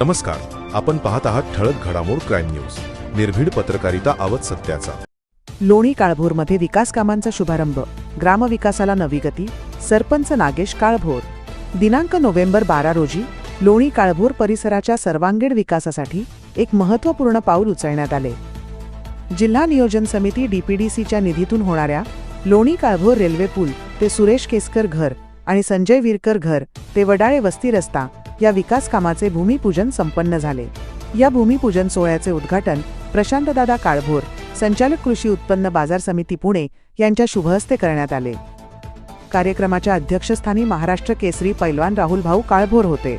नमस्कार. आपण पाहत आहात ठळक घडामोड क्राईम न्यूज. निर्भीड पत्रकारिता आवत सत्याचा. लोणी काळभोरमध्ये विकास कामांचा शुभारंभ. ग्रामविकासाला नवी गती. सरपंच नागेश काळभोर. दिनांक नोव्हेंबर बारा रोजी लोणी काळभोर परिसराच्या सर्वांगीण विकासासाठी एक महत्त्वपूर्ण पाऊल उचलण्यात आले. जिल्हा नियोजन समिती डीपीडीसीच्या निधीतून होणाऱ्या लोणी काळभोर रेल्वे पूल ते सुरेश केसकर घर आणि संजय विरकर घर ते वडाळे वस्ती रस्ता या विकास कामाचे भूमिपूजन संपन्न झाले. या भूमिपूजन सोहळ्याचे उद्घाटन प्रशांतदादा काळभोर संचालक कृषी उत्पन्न बाजार समिती पुणे यांच्या शुभहस्ते करण्यात आले. कार्यक्रमाच्या अध्यक्षस्थानी महाराष्ट्र केसरी पैलवान राहुल भाऊ काळभोर होते.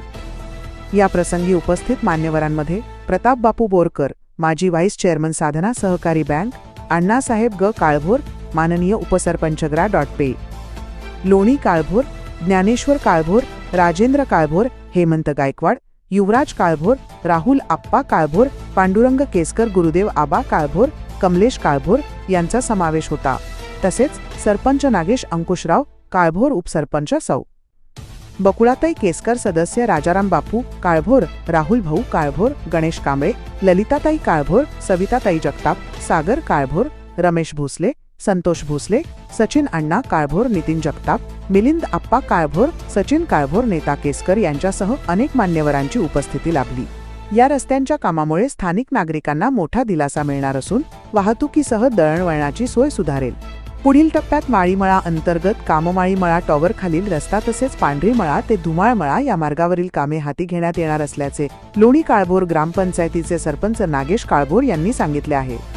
या प्रसंगी उपस्थित मान्यवरांमध्ये प्रताप बापू बोरकर माजी व्हाईस चेअरमन साधना सहकारी बँक अण्णासाहेब ग काळभोर माननीय उपसरपंचग्रा डॉट पे. लोणी काळभोर ज्ञानेश्वर काळभोर राजेंद्र काळभोर हेमंत गायकवाड युवराज काळभोर राहुल आप्पा काळभोर पांडुरंग केसकर गुरुदेव आबा काळभोर कमलेश काळभोर यांचा समावेश होता. तसेच सरपंच नागेश अंकुशराव काळभोर उपसरपंच सौ. बकुळाताई केसकर सदस्य राजाराम बापू काळभोर राहुल भाऊ काळभोर गणेश कांबळे ललिताताई काळभोर सविताताई जगताप सागर काळभोर रमेश भोसले संतोष भोसले सचिन अण्णा काळभोर नितीन जगताप मिलिंद आप्पा काळभोर सचिन काळभोर नेता केसकर यांच्यासह अनेक मान्यवरांची उपस्थिती लाभली. या रस्त्यांच्या कामामुळे स्थानिक नागरिकांना मोठा दिलासा मिळणार असून वाहतुकीसह दळणवळणाची सोय सुधारेल. पुढील टप्प्यात माळीमळा अंतर्गत काममाळीमळा टॉवरखालील रस्ता तसेच पांढरीमळा ते धुमाळमळा या मार्गावरील कामे हाती घेण्यात येणार असल्याचे लोणी काळभोर ग्रामपंचायतीचे सरपंच नागेश काळभोर यांनी सांगितले आहे.